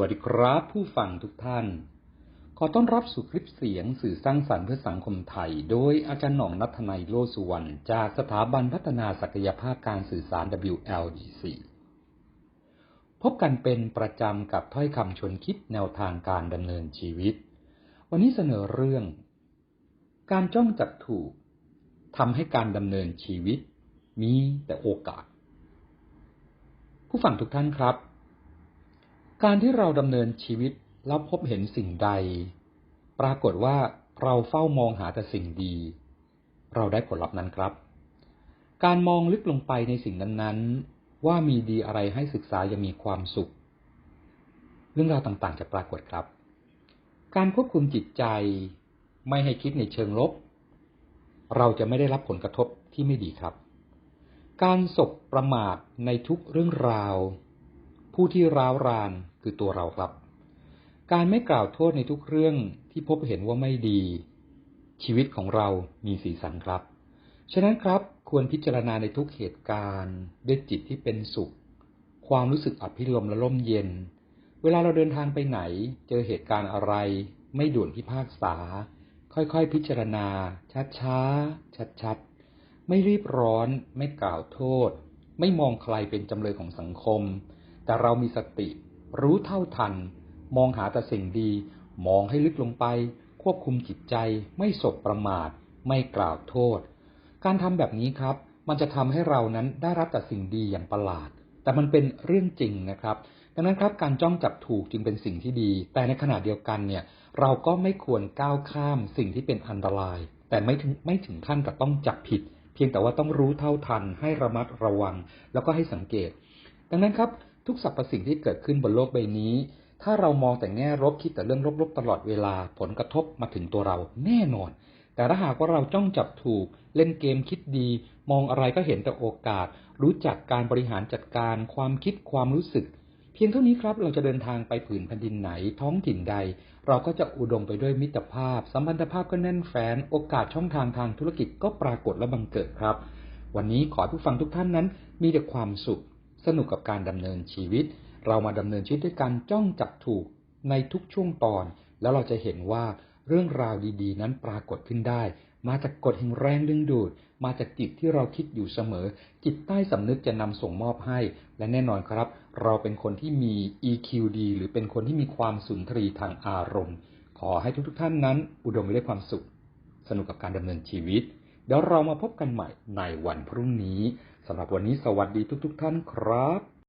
วัสดีครับผู้ฟังทุกท่าน ขอต้อนรับสู่คลิปเสียงสื่อสร้างสรรค์เพื่อสังคมไทย โดยอาจารย์หน่องนัทนัยโลสุวรรณจากสถาบันพัฒนาศักยภาพการสื่อสาร WLDC พบกันเป็นประจำกับถ้อยคำชวนคิดแนวทางการดำเนินชีวิต วันนี้เสนอเรื่อง การจ้องจับถูกทำให้การดำเนินชีวิต มีแต่โอกาส ผู้ฟังทุกท่านครับ การที่เราดำเนินชีวิตแล้วพบเห็นสิ่งใด ปรากฏว่าเราเฝ้ามองหาแต่สิ่งดี เราได้ผลลัพธ์นั้นครับ การมองลึกลงไปในสิ่งนั้นๆ ว่ามีดีอะไรให้ศึกษายังมีความสุข เรื่องราวต่างๆ จะปรากฏครับ การควบคุมจิตใจไม่ให้คิดในเชิงลบ เราจะไม่ได้รับผลกระทบที่ไม่ดีครับ การสบประมาทในทุกเรื่องราว ผู้ที่ร้าวรานคือตัวเราครับ การไม่กล่าวโทษในทุกเรื่องที่พบเห็นว่าไม่ดี ชีวิตของเรามีสีสันครับ ฉะนั้นครับควรพิจารณาในทุกเหตุการณ์ ด้วยจิตที่เป็นสุข ความรู้สึกอภิรมและร่มเย็น เวลาเราเดินทางไปไหน เจอเหตุการณ์อะไร ไม่ด่วนพิพากษา ค่อยๆ พิจารณา ช้าๆ ชัดๆ ไม่รีบร้อน ไม่กล่าวโทษ ไม่มองใครเป็นจำเลยของสังคม แต่เรามีสติ รู้เท่าทัน มองหาแต่สิ่งดี มองให้ลึกลงไป ควบคุมจิตใจ ไม่สบประมาท ไม่กล่าวโทษ การทำแบบนี้ครับ มันจะทำให้เรานั้นได้รับแต่สิ่งดีอย่างประหลาด แต่มันเป็นเรื่องจริงนะครับ ดังนั้นครับการจ้องจับถูกจึงเป็นสิ่งที่ดี แต่ในขณะเดียวกันเนี่ย เราก็ไม่ควรก้าวข้ามสิ่งที่เป็นอันตราย แต่ไม่ถึงไม่ถึงขั้นกับต้องจับผิด เพียงแต่ว่าต้องรู้เท่าทัน ให้ระมัดระวัง แล้วก็ให้สังเกต ดังนั้นครับ ทุกสรรพสิ่งที่เกิดขึ้นบนโลกใบนี้ ถ้าเรามองแต่แง่ลบคิดแต่เรื่องลบๆตลอดเวลาผลกระทบมาถึงตัวเราแน่นอน แต่ถ้าหากว่าเราจ้องจับถูก เล่นเกมคิดดี มองอะไรก็เห็นแต่โอกาส รู้จักการบริหารจัดการ ความคิดความรู้สึก เพียงเท่านี้ครับเราจะเดินทางไปผืนแผ่นดินไหนท้องถิ่นใด เราก็จะอุดมไปด้วยมิตรภาพ สัมพันธภาพก็แน่นแฟ้นโอกาสช่องทางทางธุรกิจก็ปรากฏและบังเกิดครับ วันนี้ขอให้ผู้ฟังทุกท่านนั้นมีแต่ความสุข สนุกกับการดำเนินชีวิต เรามาดำเนินชีวิตด้วยการจ้องจับถูกในทุกช่วงตอน แล้วเราจะเห็นว่าเรื่องราวดีๆ นั้นปรากฏขึ้นได้ มาจากกฎแห่งแรงดึงดูด มาจากจิตที่เราคิดอยู่เสมอ จิตใต้สำนึกจะนำส่งมอบให้ และแน่นอนครับ เราเป็นคนที่มี EQ ดีหรือเป็นคนที่มีความสุนทรีทางอารมณ์ ขอให้ทุกๆท่านนั้น อุดมไปด้วยความสุข สนุกกับการดำเนินชีวิต เดี๋ยวเรามาพบกันใหม่ในวันพรุ่งนี้สำหรับวันนี้สวัสดีทุก ๆ ท่านครับ